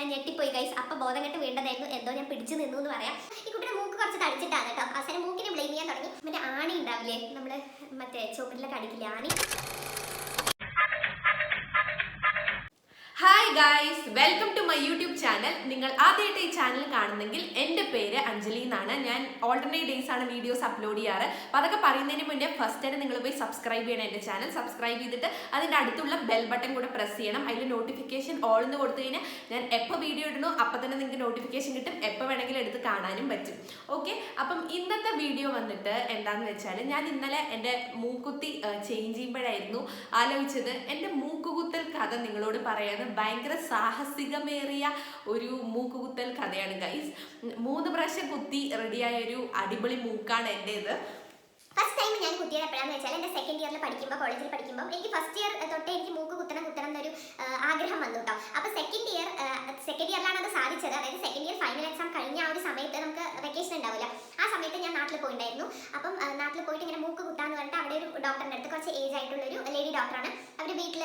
ഞാൻ ഞെട്ടിപ്പോയി ഗൈസ് അപ്പൊ ബോധം കെട്ട് വീണ്ടതായിരുന്നു. എന്തോ ഞാൻ പിടിച്ചു നിന്നു എന്ന് പറയാം. ഈ കുട്ടിയുടെ മൂക്ക് കുറച്ച് തടിച്ചിട്ടാണ് കേട്ടോ. അവസാനം മൂക്കിനെ ബ്ലെയിം ചെയ്യാൻ തുടങ്ങി. മറ്റേ ആണി ഉണ്ടാവില്ലേ? നമ്മൾ മറ്റേ ചുമരിലൊക്കെ അടിക്കില്ലേ ആണി? Guys welcome to my YouTube channel നിങ്ങൾ ആദ്യമായിട്ട് ഈ ചാനൽ കാണുന്നെങ്കിൽ എന്റെ പേര് അഞ്ജലി എന്നാണ്. ഞാൻ ഓൾട്ടർനേറ്റ് ഡേയ്സ് ആണ് വീഡിയോസ് അപ്ലോഡ് ചെയ്യാറ്. അപ്പോൾ അതൊക്കെ പറയുന്നതിന് മുന്നേ ഫസ്റ്റ് തന്നെ നിങ്ങൾ പോയി സബ്സ്ക്രൈബ് ചെയ്യണം എന്റെ ചാനൽ സബ്സ്ക്രൈബ് ചെയ്തിട്ട് അതിന്റെ അടുത്തുള്ള ബെൽ ബട്ടൺ കൂടെ പ്രസ് ചെയ്യണം. അതിൽ നോട്ടിഫിക്കേഷൻ ഓൾ എന്ന് കൊടുത്തു കഴിഞ്ഞാൽ ഞാൻ എപ്പോൾ വീഡിയോ ഇടണോ അപ്പോൾ തന്നെ നിങ്ങൾക്ക് നോട്ടിഫിക്കേഷൻ കിട്ടും. എപ്പോൾ വേണമെങ്കിലും എടുത്ത് കാണാനും പറ്റും. ഓക്കെ അപ്പം ഇന്നത്തെ വീഡിയോ വന്നിട്ട് എന്താണെന്ന് വെച്ചാൽ ഞാൻ ഇന്നലെ എന്റെ മൂക്കുത്തി ചേഞ്ച് ചെയ്യുമ്പോഴായിരുന്നു ആലോചിച്ചത്. എന്റെ മൂക്കുകുത്തൽ കഥ നിങ്ങളോട് പറയാൻ ഭയങ്കര സാഹസികമേറിയ ഒരു മൂക്കുകുത്തൽ കഥയാണ്. ഗൈസ് മൂന്ന് പ്രാവശ്യം കുത്തി റെഡിയായ ഒരു അടിപൊളി മൂക്കാണ് എന്റേത് ഫസ്റ്റ് ടൈം ഞാൻ കുത്തിയത് എപ്പോഴാന്ന് വെച്ചാൽ എന്റെ സെക്കൻഡ് ഇയറിൽ പഠിക്കുമ്പോൾ കോളേജിൽ പഠിക്കുമ്പോൾ എനിക്ക് ഫസ്റ്റ് ഇയർ തൊട്ടേ എനിക്ക് മൂക്ക് കുത്തണം കുത്തണം എന്നൊരു ആഗ്രഹം വന്നു കേട്ടോ അപ്പോൾ സെക്കൻഡ് ഇയർ സെക്കൻഡ് ഇയറിലാണ് അത് സാധിച്ചത്. അതായത് സെക്കൻഡ് ഇയർ ഫൈനൽ എക്സാം കഴിഞ്ഞ ആ ഒരു സമയത്ത് നമുക്ക് വെക്കേഷൻ ഉണ്ടാവില്ല ആ സമയത്ത് ഞാൻ നാട്ടിൽ പോയിട്ടുണ്ടായിരുന്നു അപ്പം നാട്ടിൽ പോയിട്ട് ഇങ്ങനെ മൂക്ക് കുത്താന്ന് പറഞ്ഞിട്ട് അവിടെ ഒരു ഡോക്ടറിന്റെ അടുത്ത് കുറച്ച് ഏജ് ആയിട്ടുള്ള ഒരു ലേഡി ഡോക്ടറാണ് അവർ വീട്ടിൽ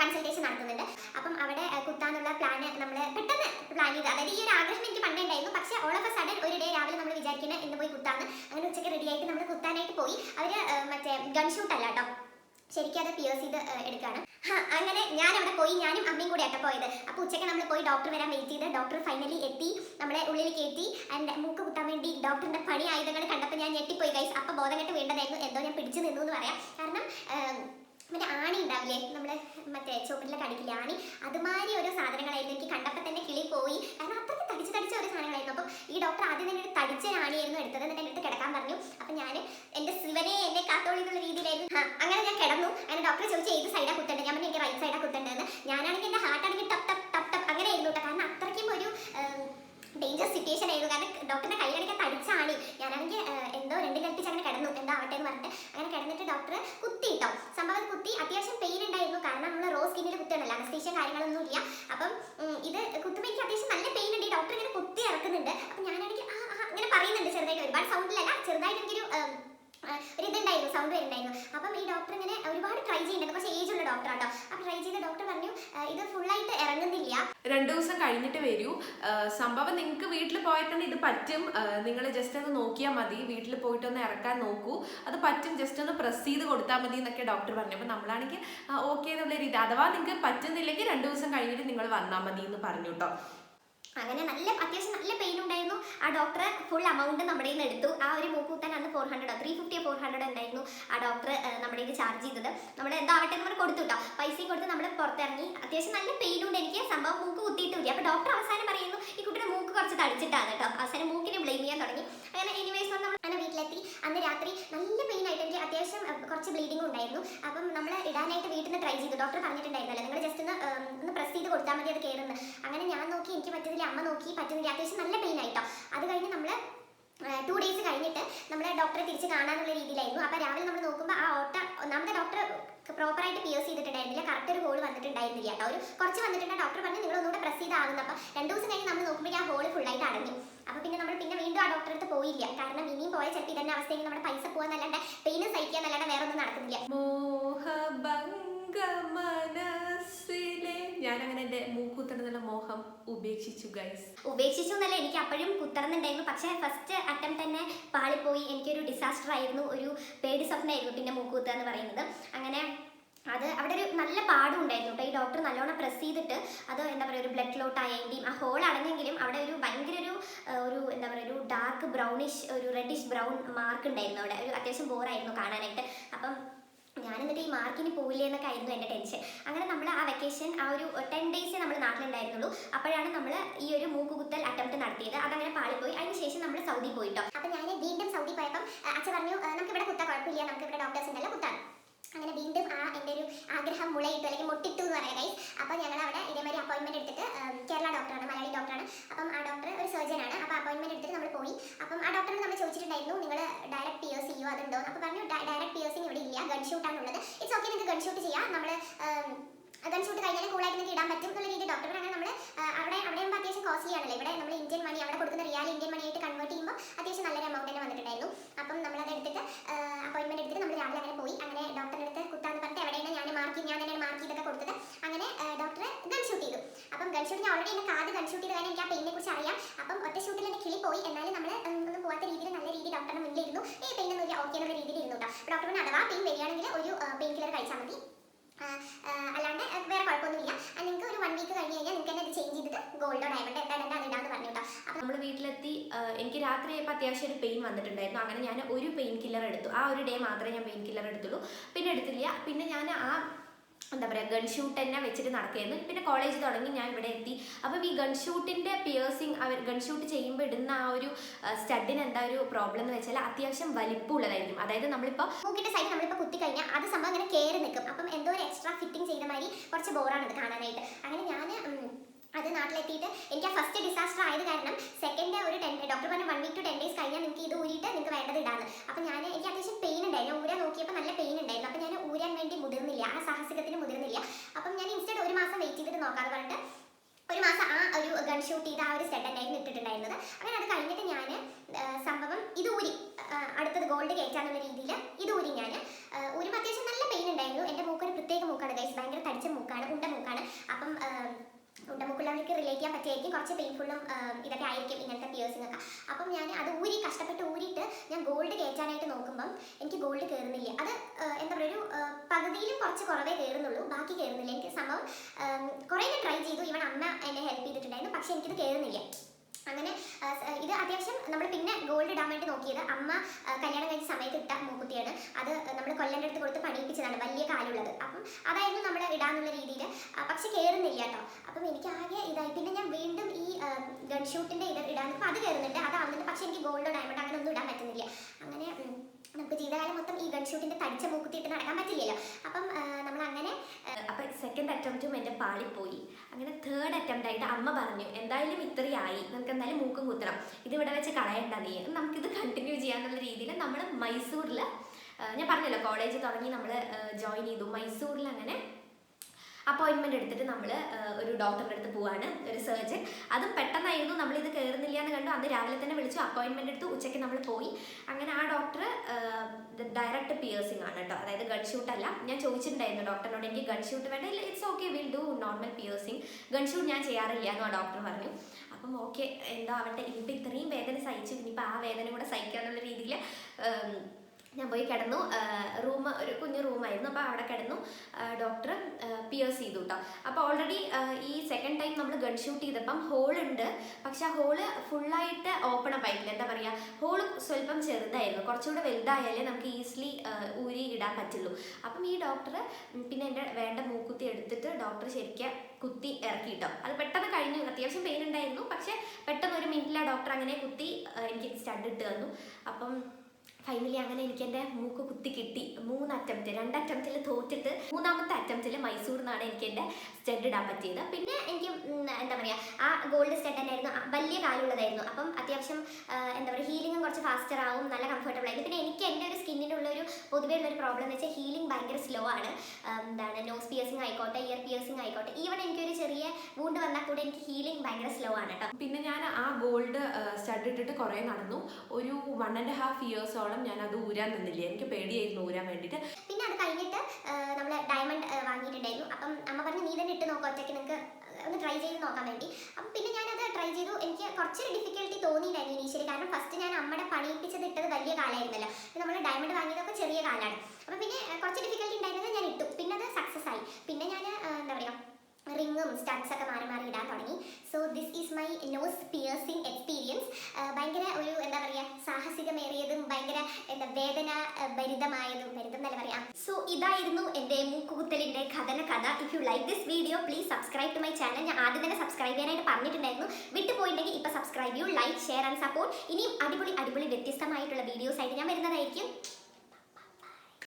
കൺസൾട്ടേഷൻ നടത്തുന്നുണ്ട്. അപ്പം അവിടെ കുത്താനുള്ള പ്ലാന് നമ്മൾ പെട്ടെന്ന് പ്ലാൻ ചെയ്ത് അതായത് ഈ ഒരു ആഗ്രഹം എനിക്ക് പണ്ടേ ഉണ്ടായിരുന്നു. പക്ഷേ ഓൾ ഓഫ് എ സഡൻ ഒരു ഡേ രാവിലെ നമ്മൾ വിചാരിക്കുന്നത് ഇന്ന് പോയി കുത്താന്ന് അങ്ങനെ ഉച്ചയ്ക്ക് റെഡി ആയിട്ട് നമ്മൾ കുത്താനായിട്ട് പോയി. അവർ മറ്റേ ഗൺ ഷൂട്ട് അല്ല കേട്ടോ ശരിക്കും അത് പിയേഴ്സ് ചെയ്ത് എടുക്കുകയാണ് അങ്ങനെ ഞാൻ അവിടെ പോയി ഞാനും അമ്മയും കൂടെ ആട്ടോ പോയത്. അപ്പോൾ ഉച്ചയ്ക്ക് നമ്മൾ പോയി ഡോക്ടർ വരാൻ വെയിറ്റ് ചെയ്ത് ഡോക്ടർ ഫൈനലി എത്തി. നമ്മളെ ഉള്ളിൽ കയറ്റി ആൻഡ് മൂക്ക് കുത്താൻ വേണ്ടി ഡോക്ടറിന്റെ പണി ആയുധങ്ങൾ കണ്ടപ്പോൾ ഞാൻ ഞെട്ടിപ്പോയി കൈസ് അപ്പോൾ ബോധം കെട്ട് വീണ്ടതായിരുന്നു. എന്തോ ഞാൻ പിടിച്ചു നിന്നു എന്ന് പറയാം. കാരണം മറ്റേ ആണി ഉണ്ടാവില്ലേ? നമ്മൾ മറ്റേ ചോപ്പിലൊക്കെ അടിക്കില്ല ആണി? അതുമാതിരി ഓരോ സാധനങ്ങളായിരുന്നു. എനിക്ക് കണ്ടപ്പോൾ തന്നെ കിളി പോയി. കാരണം അത്രയ്ക്ക് തടിച്ച് തടിച്ച ഓരോ സാധനങ്ങളായിരുന്നു. അപ്പം ഈ ഡോക്ടർ ആദ്യം തന്നെ ഒരു തടിച്ച ആണിയായിരുന്നു എടുത്തത്. എന്നിട്ട് എന്റെ അടുത്ത് കിടക്കാൻ പറഞ്ഞു. അപ്പം ഞാൻ എന്റെ ശിവനെ എന്നെ കാത്തോളി എന്നുള്ള രീതിയിലായിരുന്നു. അങ്ങനെ ഞാൻ കിടന്നു. അങ്ങനെ ഡോക്ടർ ചോദിച്ചു ഏത് സൈഡാണ് കുത്തേണ്ടത്? ഞാൻ പറഞ്ഞു എനിക്ക് റൈറ്റ് സൈഡാണ് കുത്തേണ്ടതെന്ന്. ഞാനാണെങ്കിൽ എന്റെ ഹാർട്ട് ആണെങ്കിൽ ടപ്പ് ടപ്പ് ടപ്പ് ടപ്പ് അങ്ങനെ ആയിരുന്നു കേട്ടോ കാരണം അത്രയ്ക്കും ഒരു ഡേഞ്ചർ സിറ്റുവേഷൻ ആയിരുന്നു കാരണം ഡോക്ടറിന്റെ കയ്യിലടക്കാൻ തടിച്ചാണി ഞാനാണെങ്കിൽ ഏഹ്, എന്തോ രണ്ടും കൽപ്പിച്ച് അങ്ങനെ കിടന്നു എന്താ ആവട്ടെ എന്ന് പറഞ്ഞിട്ട് അങ്ങനെ കിടന്നിട്ട് ഡോക്ടർ കുത്തി കേട്ടോ സംഭവം കുത്തി അത്യാവശ്യം പെയിൻ ഉണ്ടായിരുന്നു കാരണം നമ്മൾ റോ സ്കിന്നിൽ കുത്തണല്ലോ അനസ്തീഷ്യ കാര്യങ്ങളൊന്നും ഇല്ല അപ്പം ഇത് കുത്തുമ്പോൾ എനിക്ക് അത്യാവശ്യം നല്ല പെയിൻ ഉണ്ട്. ഡോക്ടർ ഇങ്ങനെ കുത്തി ഇറക്കുന്നുണ്ട്. അപ്പം ഞാനാണെങ്കിൽ ഇങ്ങനെ പറയുന്നുണ്ട് ചെറുതായിട്ട് ഒരുപാട് സൗണ്ടിലല്ല ചെറുതായിട്ട് എനിക്കൊരു ഉം, ആ, ഒരു ഇതുണ്ടായിരുന്നു സൗണ്ട് വരുന്നുണ്ടായിരുന്നു. അപ്പം ഈ ഡോക്ടർ ഇങ്ങനെ ഒരുപാട് ട്രൈ ചെയ്യുന്നുണ്ട്. കുറച്ച് ഏജ് ഉള്ള ഡോക്ടർ ആട്ടോ. അപ്പം ട്രൈ ചെയ്ത ഡോക്ടർ പറഞ്ഞു ഇത് ഫുള്ളായിട്ട് ഇറങ്ങുന്നില്ല. രണ്ട് ദിവസം കഴിഞ്ഞിട്ട് വരൂ. സംഭവം നിങ്ങൾക്ക് വീട്ടിൽ പോയിട്ട് തന്നെ ഇത് പറ്റും. നിങ്ങൾ ജസ്റ്റ് ഒന്ന് നോക്കിയാൽ മതി. വീട്ടിൽ പോയിട്ട് ഒന്ന് ഇറക്കാൻ നോക്കൂ. അത് പറ്റും ജസ്റ്റ് ഒന്ന് പ്രസ് ചെയ്ത് കൊടുത്താൽ മതി എന്നൊക്കെ ഡോക്ടർ പറഞ്ഞു. അപ്പോൾ നമ്മളാണെങ്കിൽ ഓക്കെ എന്നുള്ള രീതി. അഥവാ നിങ്ങൾക്ക് പറ്റുന്നില്ലെങ്കിൽ രണ്ട് ദിവസം കഴിഞ്ഞിട്ട് നിങ്ങൾ വന്നാൽ മതി എന്ന് പറഞ്ഞു കേട്ടോ. അങ്ങനെ നല്ല അത്യാവശ്യം നല്ല പെയിൻ ഉണ്ടായിരുന്നു. ആ ഡോക്ടർ ഫുൾ എമൗണ്ട് നമ്മുടെ നിന്ന് എടുത്തു. ആ ഒരു മൂക്കൂത്താൻ അന്ന് four hundred three fifty four hundred ഉണ്ടായിരുന്നു ആ ഡോക്ടർ നമ്മുടെ ഇത് ചാർജ് ചെയ്തത്. നമ്മൾ എന്താവട്ടെ നമ്മൾ കൊടുത്തു കേട്ടോ പൈസയും കൊടുത്ത് നമ്മൾ പുറത്തിറങ്ങി. അത്യാവശ്യം നല്ല പെയിൻ ഉണ്ട്. എനിക്ക് സംഭവം മൂക്ക് കുത്തിയിട്ടില്ല. അപ്പോൾ ഡോക്ടർ അവസാനം പറയുന്നു ഈ കുട്ടിയുടെ മൂക്ക് കുറച്ച് തടിച്ചിട്ടാണ് കേട്ടോ അവസാനം മൂക്കിനെ ബ്ലെയിം ചെയ്യാൻ തുടങ്ങി. അങ്ങനെ എനിവേസ് നമ്മൾ അങ്ങനെ വീട്ടിലെത്തി. അന്ന് രാത്രി നല്ല പെയിൻ ആയിട്ട് എനിക്ക് അത്യാവശ്യം അഹ്, കുറച്ച് ബ്ലീഡിംഗ് ഉണ്ടായിരുന്നു. അപ്പം നമ്മൾ ഇടാനായിട്ട് വീട്ടിൽ നിന്ന് ട്രൈ ചെയ്തു. ഡോക്ടർ പറഞ്ഞിട്ടുണ്ടായിരുന്നല്ലോ നിങ്ങൾ ജസ്റ്റ് ഒന്ന് ഒന്ന് പ്രസ് ചെയ്ത് കൊടുത്താൽ മതി അത് കയറുന്നു അങ്ങനെ ഞാൻ നോക്കി എനിക്ക് പറ്റുന്നില്ല അമ്മ നോക്കി പറ്റുന്നില്ല. അത്യാവശ്യം നല്ല പെയിൻ ആയിട്ടോ. അത് കഴിഞ്ഞ് നമ്മൾ ടു ഡേയ്സ് കഴിഞ്ഞിട്ട് നമ്മൾ ഡോക്ടറെ തിരിച്ച് കാണാനുള്ള രീതിയിലായിരുന്നു. അപ്പോൾ രാവിലെ നമ്മൾ നോക്കുമ്പോൾ ആ ഓട്ട ഒന്നാമത്തെ ഡോക്ടർ പ്രോപ്പറായിട്ട് പി എസ് ചെയ്തിട്ടുണ്ടായിരുന്നില്ല. കറക്റ്റ് ഒരു ഹോൾ വന്നിട്ടുണ്ടായിരുന്നില്ല കേട്ടോ. ഒരു കുറച്ച് വന്നിട്ടുണ്ട്. ഡോക്ടർ പറഞ്ഞു നിങ്ങൾ ഒന്നുകൂടെ പ്രസ് ചെയ്താകുന്നു അപ്പോൾ രണ്ട് ദിവസം കഴിഞ്ഞ് നമ്മൾ നോക്കുമ്പോൾ ആ ഹോൾ ഫുള്ളായിട്ട് അടഞ്ഞു. അപ്പോൾ പിന്നെ നമ്മൾ പിന്നെ വീണ്ടും ആ ഡോക്ടറെ അടുത്ത് പോയില്ല. കാരണം ഇനിയും പോയാൽ ചിലപ്പോൾ ഇതന്നെ അവസ്ഥയിൽ നമ്മുടെ പൈസ പോകാന്നല്ലാണ്ട് പെയിന് സഹിക്കാന്നല്ലാണ്ട് വേറെ ഒന്നും നടക്കുന്നില്ല. ഞാനങ്ങനെ എന്റെ മൂക്കുത്തണമെന്നുള്ള മോഹം ഉപേക്ഷിച്ചു ഗൈസ് ഉപേക്ഷിച്ചു എന്നല്ല എനിക്ക് അപ്പോഴും കുത്തറുന്നുണ്ടായിരുന്നു പക്ഷേ ഫസ്റ്റ് അറ്റംപ്റ്റ് തന്നെ പാളിപ്പോയി. എനിക്കൊരു ഡിസാസ്റ്റർ ആയിരുന്നു. ഒരു പേടി സ്വപ്നമായിരുന്നു പിന്നെ മൂക്കുത്ത എന്ന് പറയുന്നത്. അങ്ങനെ അത് അവിടെ ഒരു നല്ല പാടും ഉണ്ടായിരുന്നു കേട്ടോ. ഈ ഡോക്ടർ നല്ലോണം പ്രസ് ചെയ്തിട്ട് അത് എന്താ പറയുക ഒരു ബ്ലഡ് ക്ലോട്ട് ആയെങ്കിലും ആ ഹോൾ അടഞ്ഞെങ്കിലും അവിടെ ഒരു ഭയങ്കര ഒരു ആ, ഒരു എന്താ പറയുക ഒരു ഡാർക്ക് ബ്രൗണിഷ് ഒരു റെഡിഷ് ബ്രൗൺ മാർക്ക് ഉണ്ടായിരുന്നു അവിടെ. ഒരു അത്യാവശ്യം ബോറായിരുന്നു കാണാനായിട്ട്. അപ്പം ഞാൻ എന്നിട്ട് ഈ മാർക്കിന് പോയില്ലേ എന്നൊക്കെ ആയിരുന്നു എന്റെ ടെൻഷൻ അങ്ങനെ നമ്മൾ ആ വെക്കേഷൻ ആ ഒരു ടെൻ ഡേയ്സ് നമ്മൾ നാട്ടിലുണ്ടായിരുന്നുള്ളൂ. അപ്പോഴാണ് നമ്മൾ ഈ ഒരു മൂക്കുകുത്തൽ അറ്റംപ്റ്റ് നടത്തിയത്. അതങ്ങനെ പാളിപ്പോയി. അതിനുശേഷം നമ്മൾ സൗദി പോയിട്ടോ അപ്പം ഞാൻ വീണ്ടും സൗദി പോയപ്പം അച്ഛൻ പറഞ്ഞു നമുക്ക് ഇവിടെ കുത്താൻ കുഴപ്പമില്ല. നമുക്ക് ഇവിടെ ഡോക്ടേഴ്സ് ഉണ്ടല്ലോ കുത്താൻ അങ്ങനെ വീണ്ടും ആ എന്റെ ഒരു ആഗ്രഹം മുളയിട്ടു അല്ലെങ്കിൽ മുട്ടിട്ടു എന്ന് പറയാം ഗൈസ് അപ്പോൾ ഞങ്ങൾ അവിടെ ഇതേമാതിരി അപ്പോയിൻമെന്റ് എടുത്തിട്ട് കേരള ഡോക്ടറാണ് മലയാളി ഡോക്ടറാണ് അപ്പം ആ ഡോക്ടർ ഒരു സർജനാണ് അപ്പോൾ അപ്പോയിൻമെന്റ് എടുത്തിട്ട് നമ്മൾ പോയി. അപ്പം ആ ഡോക്ടറിന് നമ്മൾ ചോദിച്ചിട്ടുണ്ടായിരുന്നു നിങ്ങൾ ഡയറക്റ്റ് സി യോ അതുണ്ടോ അപ്പോൾ പറഞ്ഞു ഡയറക്റ്റ് പിയേഴ്സിങ് ഇവിടെ ഇല്ല ഗൺ ഷൂട്ടാണ് ഉള്ളത് ഇറ്റ്സ് ഓക്കെ നിങ്ങൾക്ക് ഗൺ ഷൂട്ട് ചെയ്യാം. നമ്മൾ ഗൺ കഴിഞ്ഞാൽ കൂളായിട്ട് നിങ്ങൾക്ക് ഇടാൻ പറ്റും എന്നുള്ള രീതിയിൽ ഡോക്ടർ പറഞ്ഞാൽ നമ്മൾ അവിടെ അവിടെ ആകുമ്പോൾ അത്യാവശ്യം കോസ്റ്റ്ലി ആണല്ലോ. ഇവിടെ നമ്മൾ ഇന്ത്യൻ മണി അവിടെ കൊടുക്കുന്ന റിയാൽ ഇന്ത്യൻ മണി ആയിട്ട് കൺവേർട്ട് ചെയ്യുമ്പോൾ അത്യാവശ്യം നല്ലൊരു എമൗണ്ട് തന്നെ വന്നിട്ടുണ്ടായിരുന്നു. അപ്പം നമ്മളത് എടുത്തിട്ട് അപ്പോയിൻമെന്റ് എടുത്തിട്ട് നമ്മൾ രാവിലെ അങ്ങനെ പോയി. അങ്ങനെ ആദ്യം എന്നെ കാർഡ് കൺസ്യൂട്ട് ചെയ്ത് എനിക്ക് ആ പെയിനെ കുറിച്ച് അറിയാം. അപ്പം ഒറ്റ ഷൂട്ടിൽ എന്റെ കിളി പോയി. എന്നാലും നമ്മൾ ഒന്നും പോകാത്ത രീതിയിൽ നല്ല രീതിയിൽ ഡോക്ടറിന് മുന്നിൽ ഇരുന്നു ഈ പെയിൻ എന്ന് ഓക്കെ എന്നുള്ള രീതിയിൽ ഇരുന്നു കേട്ടോ. ഡോക്ടർ പറഞ്ഞു അഥവാ പെയിൻ വരികയാണെങ്കിൽ ഒരു പെയിൻ കിലർ കഴിച്ചാൽ മതി. അല്ലാണ്ട് വേറെ കുഴപ്പമൊന്നുമില്ല. നിങ്ങൾക്ക് ഒരു വൺ വീക്ക് കഴിഞ്ഞ് കഴിഞ്ഞാൽ നിങ്ങൾക്ക് തന്നെ ഇത് ചേഞ്ച് ചെയ്തിട്ട് ഗോൾഡോ ഡയമണ്ട് എന്താണ് എന്താ ഇടാന്ന് പറഞ്ഞു കേട്ടോ. അപ്പം നമ്മൾ വീട്ടിലെത്തി എനിക്ക് രാത്രി ഇപ്പോൾ അത്യാവശ്യം ഒരു പെയിൻ വന്നിട്ടുണ്ടായിരുന്നു. അങ്ങനെ ഞാൻ ഒരു പെയിൻ കില്ലർ എടുത്തു. ആ ഒരു ഡേ മാത്രമേ ഞാൻ പെയിൻ കില്ലർ എടുത്തുള്ളൂ. പിന്നെ എടുത്തില്ല. പിന്നെ ഞാൻ ആ എന്താ പറയുക ഗൺ ഷൂട്ട് തന്നെ വെച്ചിട്ട് നടക്കുകയായിരുന്നു. പിന്നെ കോളേജ് തുടങ്ങി ഞാൻ ഇവിടെ എത്തി. അപ്പം ഈ ഗൺ ഷൂട്ടിന്റെ പിയേഴ്സിങ് അവർ ഗൺ ഷൂട്ട് ചെയ്യുമ്പോൾ ഇടുന്ന ആ ഒരു സ്റ്റഡിന് എന്താ ഒരു പ്രോബ്ലം എന്ന് വെച്ചാൽ അത്യാവശ്യം വലിപ്പമുള്ളതായിരിക്കും. അതായത് നമ്മളിപ്പോൾ മൂക്കിന്റെ സൈഡ് നമ്മളിപ്പോൾ കുത്തി കഴിഞ്ഞാൽ അത് സംഭവം അങ്ങനെ കയറി നിൽക്കും. അപ്പം എന്തോ ഒരു എക്സ്ട്രാ ഫിറ്റിംഗ് ചെയ്ത മാതിരി കുറച്ച് ബോറാണ് ഇത് കാണാനായിട്ട്. അങ്ങനെ ഞാൻ അത് നാട്ടിലെത്തിയിട്ട് എനിക്ക് ആ ഫസ്റ്റ് ഡിസാസ്റ്റർ ആയത് കാരണം സെക്കൻഡ് ഒരു ടെൻ ഡോക്ടർ പറഞ്ഞ one week to ten days കഴിഞ്ഞാൽ നിങ്ങൾക്ക് ഇത് ഊരിയിട്ട് നിങ്ങൾക്ക് വേണ്ടത് ഇടാന്ന്. അപ്പം ഞാൻ എനിക്ക് അത്യാവശ്യം പെയിൻ ഉണ്ടായിരുന്നു ഊരാൻ നോക്കിയപ്പോൾ നല്ല പെയിൻ ഉണ്ടായിരുന്നു അപ്പം ഞാൻ ഊരാൻ വേണ്ടി മുതിർന്നില്ല ആ സാഹസികത്തിന് മുതിർന്നില്ല. അപ്പം ഞാൻ ഇൻസ്റ്റഡ് ഒരു മാസം വെയിറ്റ് ചെയ്തിട്ട് നോക്കാന്ന് പറഞ്ഞിട്ട് ഒരു മാസം ആ ഒരു ഗൺ ഷൂട്ട് ചെയ്ത ആ ഒരു സ്റ്റെഡ് ഉണ്ടായിരുന്നു ഇട്ടിട്ടുണ്ടായിരുന്നത്. അങ്ങനെ അത് കഴിഞ്ഞിട്ട് ഞാൻ സംഭവം ഇത് ഊരി അടുത്തത് ഗോൾഡ് കയറ്റാന്നുള്ള രീതിയിൽ ഇത് ഊരി ഞാൻ ഒരു അത്യാവശ്യം നല്ല പെയിൻ ഉണ്ടായിരുന്നു. എന്റെ മൂക്കൊരു പ്രത്യേക മൂക്കാണ് ഗൈസ് ഭയങ്കര തടിച്ച മൂക്കാണ് ഉണ്ട മൂക്കാണ്. അപ്പം ഉണ്ട മൂക്കുള്ളവർക്ക് റിലേറ്റ് ചെയ്യാൻ പറ്റിയായിരിക്കും. കുറച്ച് പെയിൻഫുള്ളും ഇതൊക്കെ ആയിരിക്കും ഇങ്ങനത്തെ പിയേഴ്സിംഗ് ഒക്കെ. അപ്പം ഞാൻ അത് ഊരി കഷ്ടപ്പെട്ട് ഊരിയിട്ട് ഞാൻ ഗോൾഡ് കയറ്റാനായിട്ട് നോക്കുമ്പം എനിക്ക് ഗോൾഡ് കയറുന്നില്ല അത് എന്താ പറയുക ഒരു പകുതിയിലും കുറച്ച് കുറവേ കയറുന്നുള്ളൂ ബാക്കി കയറുന്നില്ല എനിക്ക് സംഭവം കുറേ ട്രൈ ചെയ്തു. ഇവൻ അമ്മ എന്നെ ഹെൽപ്പ് ചെയ്തിട്ടുണ്ടായിരുന്നു. പക്ഷേ എനിക്കിത് കയറുന്നില്ല അങ്ങനെ ഇത് അത്യാവശ്യം നമ്മൾ പിന്നെ ഗോൾഡ് ഇടാൻ വേണ്ടി നോക്കിയത് അമ്മ കല്യാണം കഴിച്ച സമയത്ത് ഇട്ട മൂക്കുത്തിയാണ്. അത് നമ്മൾ കൊല്ലന്റെ അടുത്ത് കൊടുത്ത് പണിയിപ്പിച്ചതാണ്. വലിയ കാലുള്ളത് അപ്പം അതായിരുന്നു നമ്മൾ ഇടാന്നുള്ള രീതിയിൽ. പക്ഷെ കയറുന്നില്ല കേട്ടോ. അപ്പം എനിക്ക് ആകെ ഇതായി. പിന്നെ ഞാൻ വീണ്ടും ഈ ഗൺഷൂട്ടിന്റെ ഇത് ഇടാൻ അപ്പം അത് കയറുന്നുണ്ട് അതാവുന്നുണ്ട് പക്ഷെ എനിക്ക് ഗോൾഡോ ഡയമണ്ട് അങ്ങനെ ഒന്നും ഇടാൻ പറ്റുന്നില്ല. അങ്ങനെ നമുക്ക് ജീവിതകാലം മൊത്തം ഈ ഗൺഷൂട്ടിന്റെ തടിച്ച മൂക്കുത്തിട്ട് നടക്കാൻ പറ്റില്ലല്ലോ. അപ്പം നമ്മൾ അങ്ങനെ അപ്പൊ സെക്കൻഡ് അറ്റംപ്റ്റും എന്റെ പാളിപ്പോയി. അങ്ങനെ തേർഡ് അറ്റംപ്റ്റ് ആയിട്ട് അമ്മ പറഞ്ഞു എന്തായാലും ഇത്രയായി. നമുക്ക് എന്തായാലും മൂക്കും കുത്തണം. ഇത് ഇവിടെ വെച്ച് കളയണ്ട നീ. നമുക്കിത് കണ്ടിന്യൂ ചെയ്യാന്നുള്ള രീതിയിൽ നമ്മൾ മൈസൂരിൽ ഞാൻ പറഞ്ഞല്ലോ കോളേജ് തുടങ്ങി നമ്മൾ ജോയിൻ ചെയ്തു. മൈസൂരിൽ അങ്ങനെ അപ്പോയിൻമെന്റ് എടുത്തിട്ട് നമ്മൾ ഒരു ഡോക്ടറുടെ അടുത്ത് പോവാണ് ഒരു സർജൻ അതും പെട്ടെന്നായിരുന്നു ഇത് കയറുന്നില്ല എന്ന് കണ്ടു. അന്ന് രാവിലെ തന്നെ വിളിച്ചു അപ്പോയിൻമെന്റ് എടുത്തു ഉച്ചയ്ക്ക് നമ്മൾ പോയി. അങ്ങനെ ആ ഡോക്ടർ ഡയറക്റ്റ് പിയേഴ്സിംഗ് ആണ് കേട്ടോ. അതായത് ഗൺഷൂട്ട് അല്ല. ഞാൻ ചോദിച്ചിട്ടുണ്ടായിരുന്നു ഡോക്ടറിനോട് എനിക്ക് ഗൺഷൂട്ട് വേണ്ട. ഇല്ല it's okay will do normal piercing gun shoot ഞാൻ ചെയ്യാറില്ല എന്ന് ആ ഡോക്ടർ പറഞ്ഞു. അപ്പം ഓക്കെ എന്താ ആവട്ടെ. ഇനിയിപ്പോൾ ഇത്രയും വേദന സഹിച്ചു. ഇനിയിപ്പോൾ ആ വേദന കൂടെ സഹിക്കാന്നുള്ള രീതിയിൽ ഞാൻ പോയി കിടന്നു. റൂം ഒരു കുഞ്ഞു റൂമായിരുന്നു. അപ്പോൾ അവിടെ കിടന്നു. ഡോക്ടർ പിയേഴ്സ് ചെയ്തു കേട്ടോ അപ്പോൾ ഓൾറെഡി ഈ സെക്കൻഡ് ടൈം നമ്മൾ ഗൺ ഷൂട്ട് ചെയ്തപ്പം ഹോൾ ഉണ്ട്. പക്ഷെ ആ ഹോൾ ഫുള്ളായിട്ട് ഓപ്പൺ അപ്പ് ആയിട്ടില്ല. എന്താ പറയുക ഹോൾ സ്വല്പം ചെറുതായിരുന്നു. കുറച്ചുകൂടെ വലുതായാലേ നമുക്ക് ഈസിലി ഊരി ഇടാൻ പറ്റുള്ളൂ. അപ്പം ഈ ഡോക്ടർ പിന്നെ എന്റെ വേണ്ട മൂക്കുത്തി എടുത്തിട്ട് ഡോക്ടർ ശരിക്കും കുത്തി ഇറക്കി കേട്ടോ അത് പെട്ടെന്ന് കഴിഞ്ഞു. അത്യാവശ്യം പെയിൻ ഉണ്ടായിരുന്നു. പക്ഷെ പെട്ടെന്ന് ഒരു മിനിറ്റിൽ ഡോക്ടർ അങ്ങനെ കുത്തി എനിക്ക് സ്റ്റഡ് ഇട്ട് തന്നു. അപ്പം ഫൈനലി അങ്ങനെ എനിക്ക് എന്റെ മൂക്ക് കുത്തി കിട്ടി. മൂന്ന് അറ്റംപ്റ്റ് രണ്ട് അറ്റംപ്റ്റിൽ തോറ്റിട്ട് മൂന്നാമത്തെ അറ്റംപ്റ്റിൽ മൈസൂർ നിന്നാണ് എനിക്ക് എന്റെ സ്റ്റഡ് ഇടാൻ പറ്റിയത്. പിന്നെ എനിക്ക് എന്താ പറയുക ആ ഗോൾഡ് സ്റ്റഡ് തന്നെയായിരുന്നു. വലിയ കാലുള്ളതായിരുന്നു. അപ്പം അത്യാവശ്യം എന്താ പറയുക ഹീലിംഗും കുറച്ച് ഫാസ്റ്റർ ആവും നല്ല കംഫർട്ടബിൾ ആയിരുന്നു പിന്നെ എനിക്ക് എന്റെ ഒരു സ്കിന്നിന്റെ ഉള്ള ഒരു പൊതുവേ ഉള്ളൊരു പ്രോബ്ലം എന്ന് വെച്ചാൽ ഹീലിംഗ് ഭയങ്കര സ്ലോ ആണ്. എന്താണ് നോസ് പിയേഴ്സിംഗ് ആയിക്കോട്ടെ ഇയർ പിയേഴ്സിംഗ് ആയിക്കോട്ടെ. ഈവൺ എനിക്കൊരു ചെറിയ വൂണ്ട് വന്നാൽ കൂടെ എനിക്ക് ഹീലിംഗ് ഭയങ്കര സ്ലോ ആണ് കേട്ടോ പിന്നെ ഞാൻ ആ ഗോൾഡ് സ്റ്റഡ് ഇട്ടിട്ട് കുറേ നടന്നു. ഒരു വൺ ആൻഡ് ഹാഫ് ഇയേഴ്സോളം ഞാൻ അത് ഊരാൻ നിന്നില്ല? എനിക്ക് പേടിയായിരുന്നു ഊരാൻ വേണ്ടിയിട്ട് പിന്നെ അത് കഴിഞ്ഞിട്ട് നമ്മൾ ഡയമണ്ട് വാങ്ങിയിട്ടുണ്ടായിരുന്നു. അപ്പം അമ്മ പറഞ്ഞു നീ തന്നെ ഇട്ട് നോക്കാം ഒറ്റയ്ക്ക് നിങ്ങൾക്ക് ഒന്ന് ട്രൈ ചെയ്ത് നോക്കാൻ വേണ്ടി. അപ്പം പിന്നെ ഞാനത് ട്രൈ ചെയ്തു. എനിക്ക് കുറച്ചൊരു ഡിഫിക്കൽട്ടി തോന്നിയിട്ടായിരുന്നു ഇനീഷ്യലി കാരണം ഫസ്റ്റ് ഞാൻ അമ്മയുടെ പണിയിപ്പിച്ചത് ഇട്ടത് വലിയ കാലായിരുന്നല്ലോ നമ്മൾ ഡയമണ്ട് വാങ്ങിയതൊക്കെ ചെറിയ കാലമാണ് അപ്പം പിന്നെ കുറച്ച് ഡിഫിക്കൽട്ടി ഉണ്ടായിരുന്നത് ഞാൻ ഇട്ടു. പിന്നെ അത് സക്സസ് ആയി. പിന്നെ ഞാൻ എന്താ പറയുക റിങ്ങും സ്റ്റഡ്സ് ഒക്കെ മാറി മാറി ഇടാൻ തുടങ്ങി. So this is my nose piercing experience ഭയങ്കര ഒരു എന്താ പറയുക സാഹസികമേറിയതും ഭയങ്കര വേദന ഭരിതമായതും ഭരിതം എന്നല്ല പറയാം. സോ ഇതായിരുന്നു എന്റെ മൂക്കുകുത്തലിന്റെ കഥന കഥ. If you like this video please subscribe to my channel ഞാൻ ആദ്യം തന്നെ സബ്സ്ക്രൈബ് ചെയ്യാനായിട്ട് പറഞ്ഞിട്ടുണ്ടായിരുന്നു. വിട്ടുപോയിട്ടുണ്ടെങ്കിൽ ഇപ്പോൾ സബ്സ്ക്രൈബ് ചെയ്യൂ ലൈക്ക് ഷെയർ ആൻഡ് സപ്പോർട്ട് ഇനിയും അടിപൊളി അടിപൊളി വ്യത്യസ്തമായിട്ടുള്ള വീഡിയോസ് ആയിട്ട് ഞാൻ വരുന്നതായിരിക്കും.